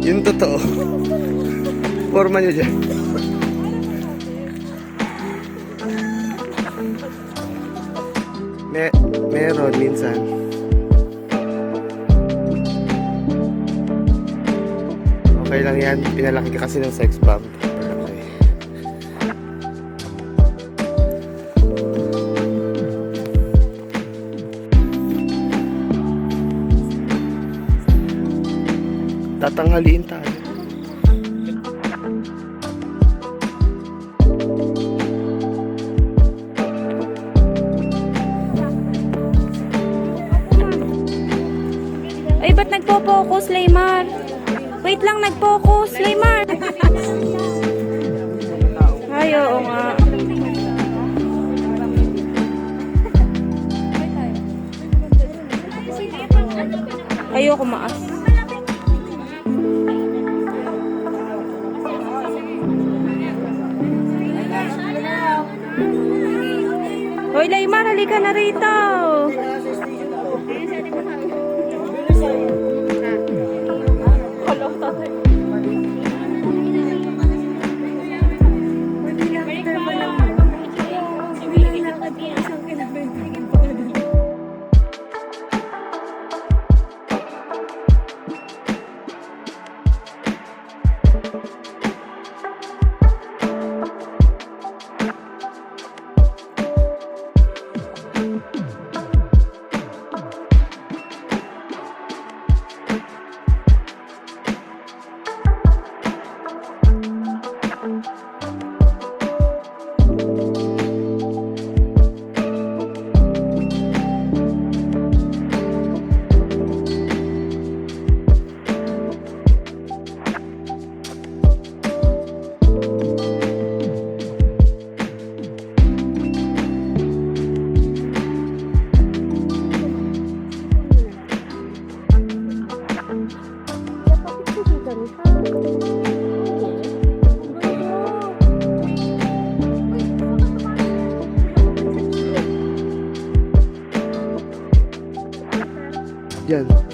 Yung totoo. Forma nyo dyan. Me meron minsan. Okay lang yan. Pinalaki ka kasi ng sex bomb. Tatanghaliin tayo. Ay, ba't nagpo-focus, Laymar? Wait lang, nag-focus, Laymar. Ay, oo nga. Ayoko maas. Hoy, Laymar, halika na rito.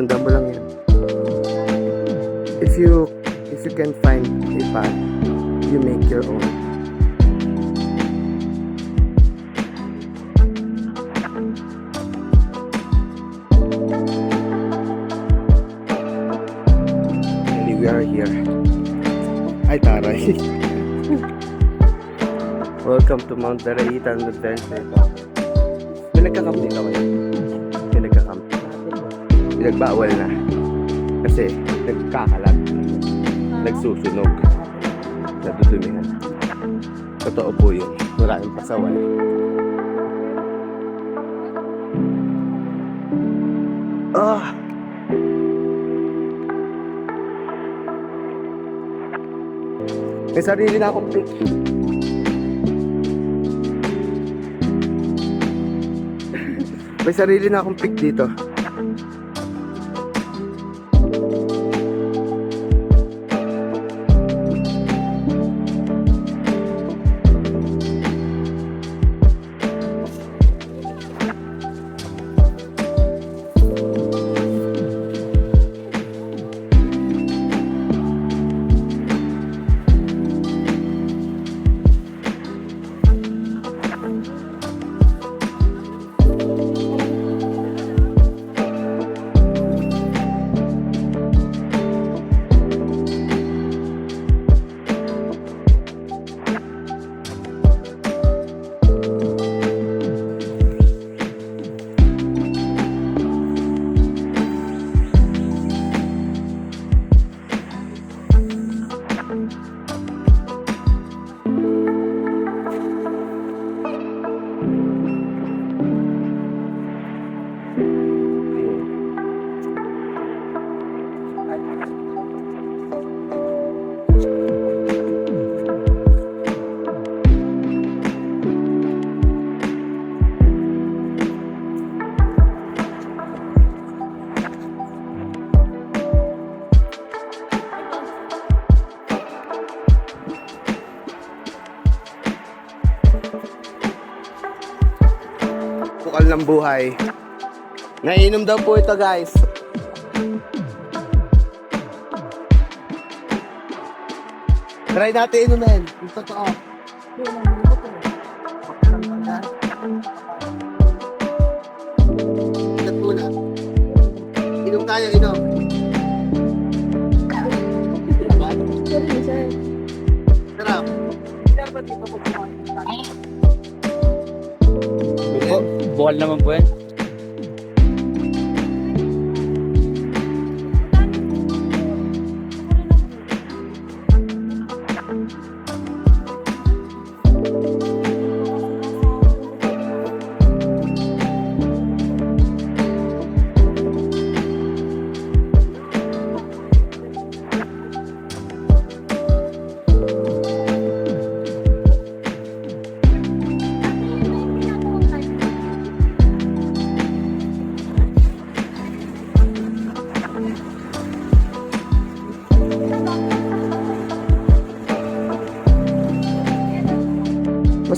Sundan mo lang yan. If you if you can find a path, you make your own. And we are here. Ay, taray. Welcome to Mount Daraitan Adventure. May nagkakamp din ako. Pinagbawal na. Kasi nagkakalat. Nagsusunog. Nadudumihan. Totoo po yun. Maraming pasaway. Ah! May sarili na akong pick. May sarili na akong pick dito. ng buhay. Nainom daw po ito guys. Try natin inumin. Yung totoo. Ingat muna. Inom tayo, inom. Sarap. Dapat ito po Bukal naman po yan.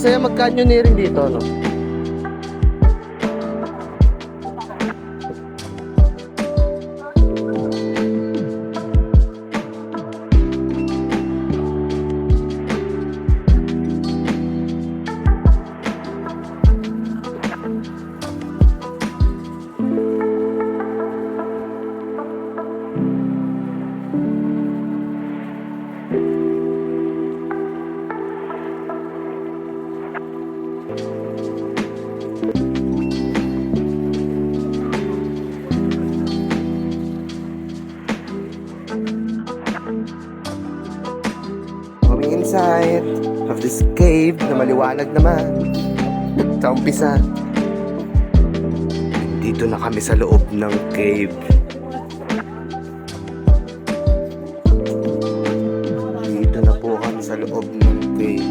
Masaya mag-canyoneering dito, no? Cave na maliwanag naman. Sa umpisa. Dito na kami sa loob ng cave. Dito na po kami sa loob ng cave.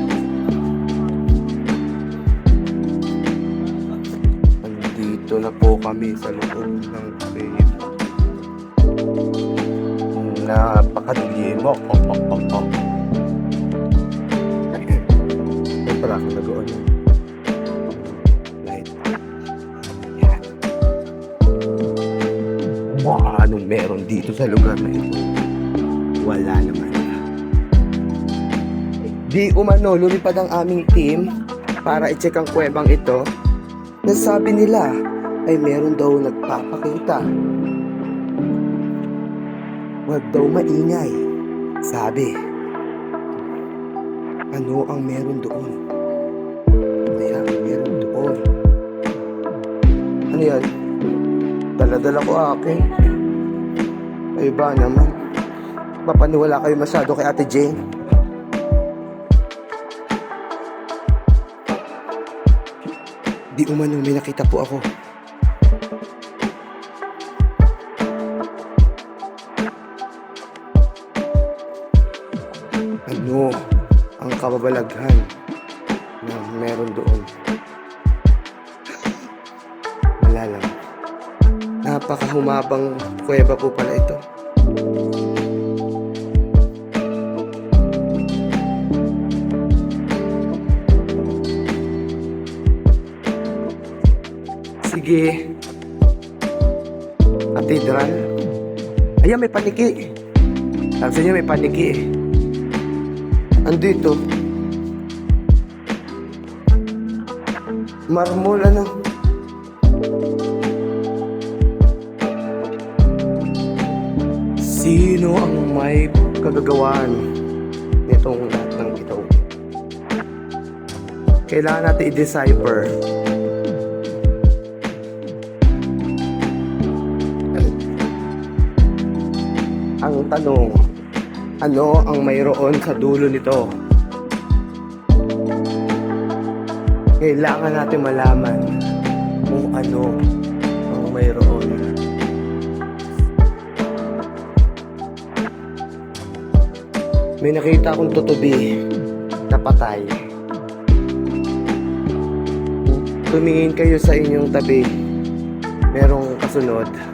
Nandito na po kami sa loob ng cave. Napakadilim. Oh, oh, oh, oh, dito sa lugar na ito? Wala naman. Di umano, lumipad ang aming team para i-check ang kuwebang ito. Nasabi nila ay meron daw nagpapakita. Huwag daw maingay. Sabi. Ano ang meron doon? Kaya meron doon. Ano yan? Daladala ko akin. Ay ba naman? Papaniwala kayo masyado kay Ate Jane. Di umano may nakita po ako. Ano ang kababalaghan na meron doon? Wala lang. Napakahumabang kuweba po pala ito. Sige. Katedral. Ayan, may paniki. Sabi sa inyo, may paniki eh. Andito. Marmol, ano? Sino ang may kagagawan nitong lahat ng ito? Kailangan natin i-decipher. Tanong, ano ang mayroon sa dulo nito? Kailangan natin malaman kung ano ang mayroon. May nakita akong tutubi na patay. Tumingin kayo sa inyong tabi. Merong kasunod.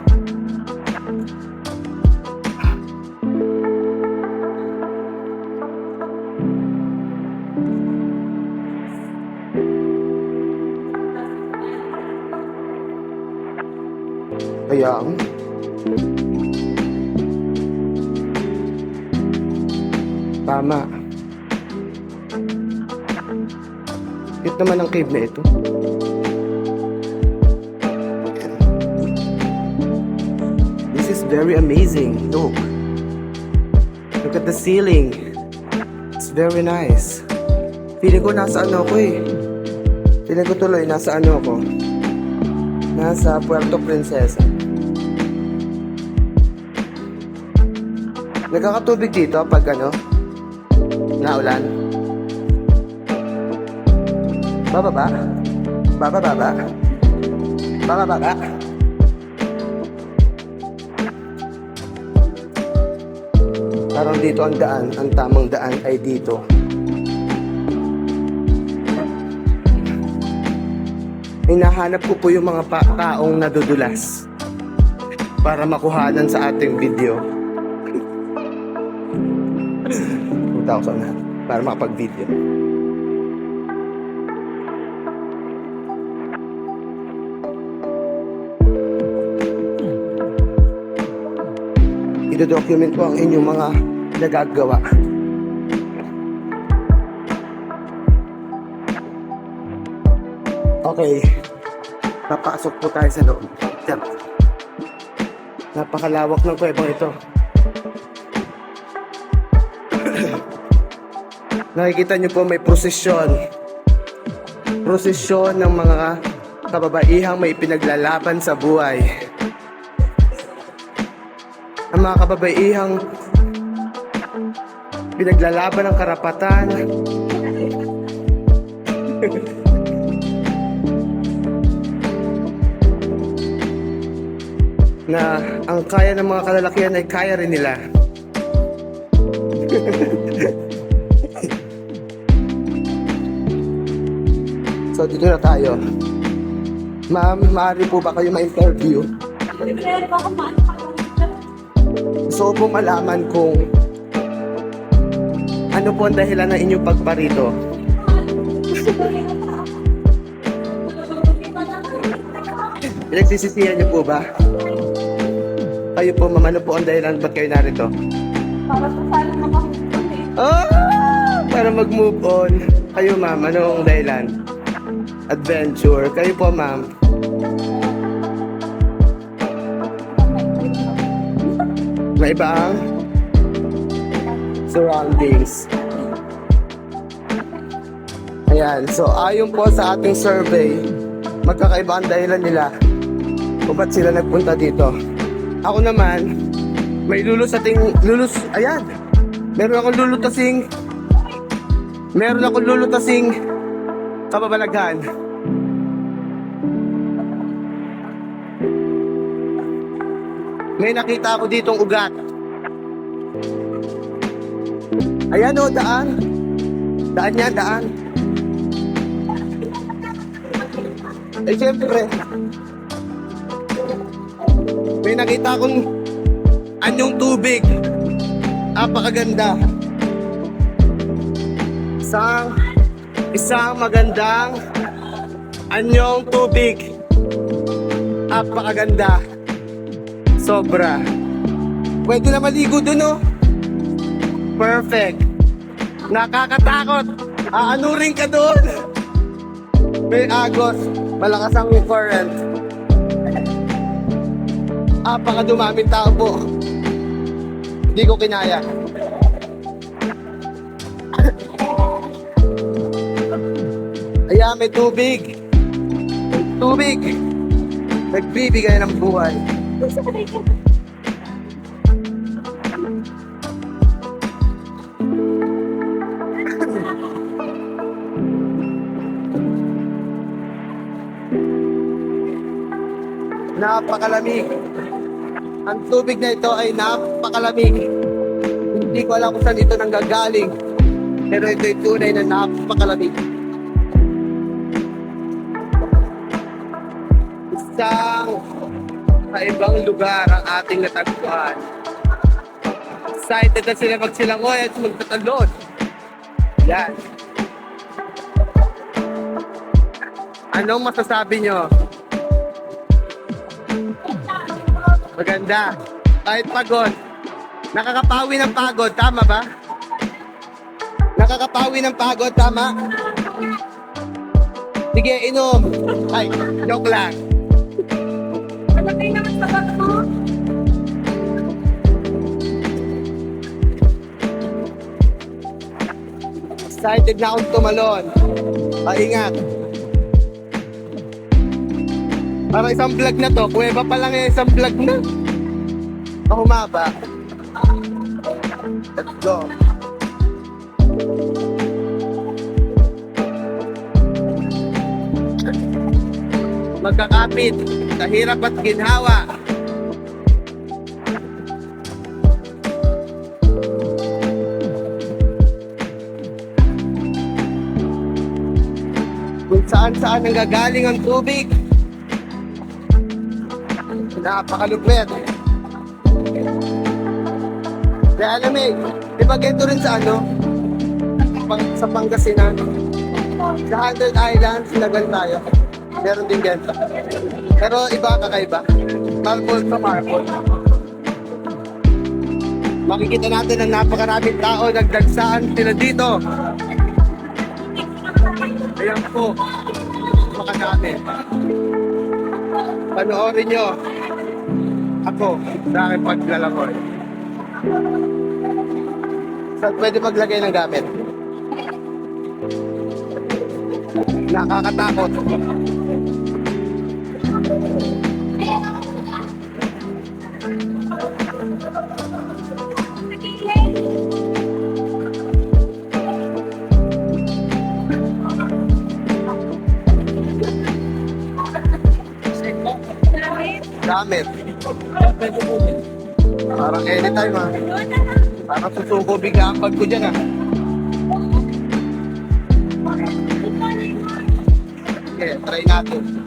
Naman ang cave na ito. This is very amazing. Look. Look at the ceiling. It's very nice. Feeling ko nasa ano ko eh. Feeling ko tuloy nasa ano ko. Nasa Puerto Princesa. Nagkakatubig dito pag ano? Naulan. Bababa. Baba, baba. Baba, baba. Parang dito ang daan. Ang tamang daan ay dito. Hinahanap ko po yung mga pa- taong nadudulas para makuhanan sa ating video. 2,000 na para makapag-video. Ito-document ko ang inyong mga nagagawa. Okay. Papasok po tayo sa loob. Napakalawak ng kuwebang ito. Nakikita niyo po may prosesyon. Prosesyon ng mga kababaihang may pinaglalaban sa buhay. Ang mga kababaihang pinaglalaban ng karapatan. na ang kaya ng mga kalalakihan ay kaya rin nila. so dito na tayo. Ma'am, maaari po ba kayo ma-interview? Gusto ko malaman kung ano po ang dahilan ng inyong pagparito. Pinagsisisihan niyo po ba? Kayo po, ma'am, ano po ang dahilan ba't kayo narito? Para sa sana Ah! Para mag-move on. Kayo, ma'am, anong dahilan? Adventure. Kayo po, ma'am. May iba ang surroundings. Ayan. So, ayon po sa ating survey, magkakaiba ang dahilan nila kung ba't sila nagpunta dito. Ako naman, may lulusating, lulus, ayan. Meron akong lulutasing, meron akong lulutasing kababalaghan. May nakita ako ditong ugat. Ayan o, daan. Daan yan, daan. Eh, siyempre, may nakita akong anyong tubig. Napakaganda. Isang, isang magandang anyong tubig. Napakaganda. Sobra. Pwede na maligo dun, oh. Perfect. Nakakatakot. Aanurin ka doon. May agos. Malakas ang current. Apaka dumaming tao po. Hindi ko kinaya. Ayan, may tubig. May tubig. Nagbibigay ng buhay. Napakalamig. Ang tubig na ito ay napakalamig. Hindi ko alam kung saan ito nanggagaling. Pero ito ay tunay na napakalamig. Isang sa ibang lugar ang ating natagpuan. Excited na sila magsilangoy at magtatalon. Yan. Anong masasabi nyo? Maganda. Kahit pagod. Nakakapawi ng pagod, tama ba? Nakakapawi ng pagod, tama? Sige, inom. Ay, joke lang. Malaki naman sa bag mo. Excited na akong tumalon. Paingat. Para isang vlog na to, kuweba pa lang yung isang vlog na. Ako humaba. Let's go. Magkakapit sa hirap at ginhawa. kung saan saan nanggagaling ang tubig. Napakalupit. Kaya alam eh, di ba ganito rin sa ano? Sa Pangasinan. Sa Hundred Islands, nagal tayo. Meron din ganito. Pero iba kakaiba. Marble sa marble. Makikita natin ang napakaraming tao nagdagsaan sila dito. Ayan po, natin. Panoorin nyo ako sa aking paglalakot. Saan pwede maglagay ng gamit? Nakakatakot. Gamit. Parang anytime ha. Parang susuko bigla ang bag ko dyan ha. Okay, try natin.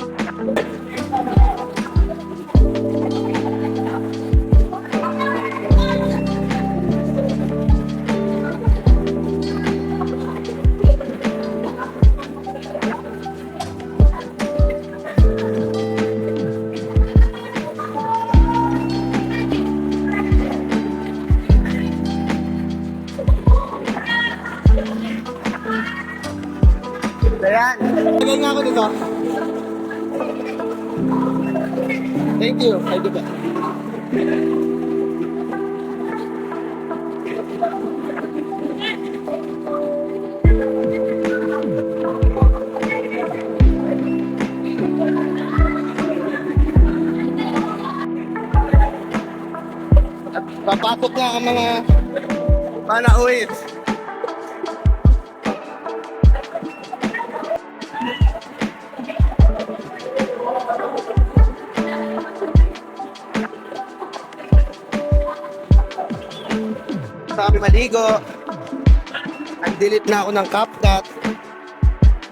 Ayan. Lagay nga ako dito. Thank you. Ay, diba? At papasok na ang mga panauhit. Sa kami maligo. Nag-delete na ako ng CapCut.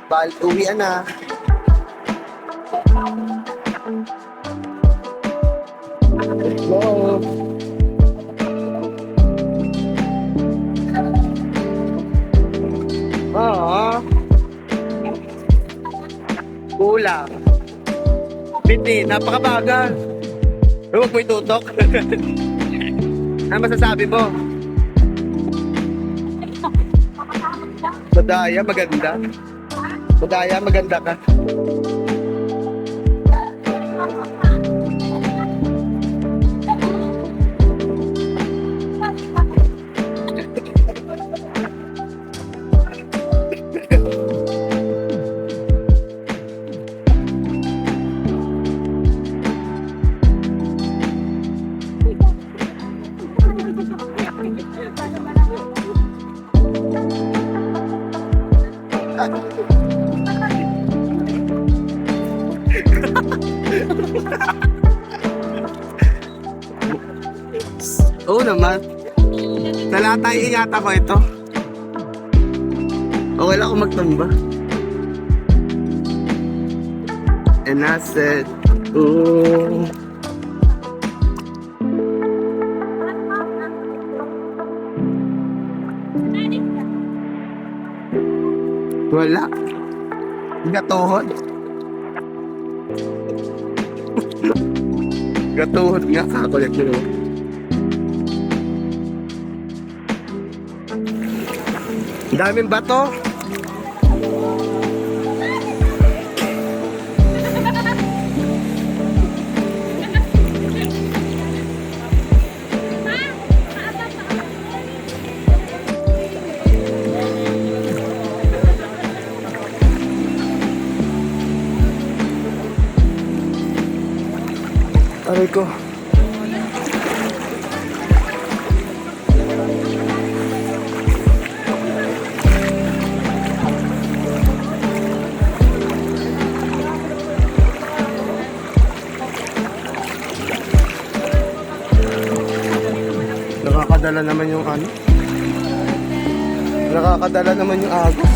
Bahal uwian na. Let's go. Oo. Kulang. Napakabagal. Huwag mo itutok. ano masasabi mo? Madaya, maganda. Madaya, maganda ka. Yata ko ito. Okay lang ako magtumba. And I said, ooh. Wala. Gatuhod. Gatuhod nga kakulit nyo. daming bato Aray ko. Nakakadala naman yung ano. Nakakadala naman yung agos.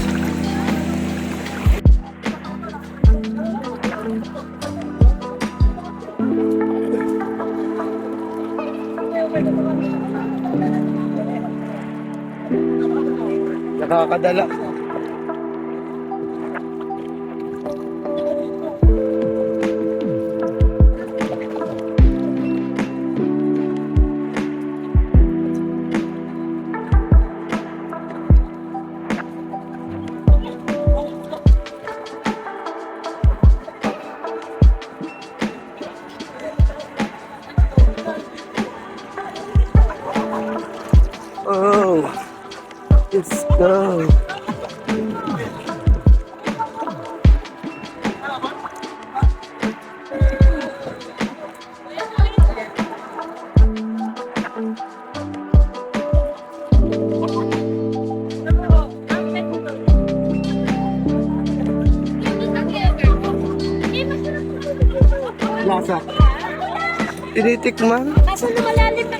Nakakadala. Lasa. Tinitikman. Kaso lumalalim na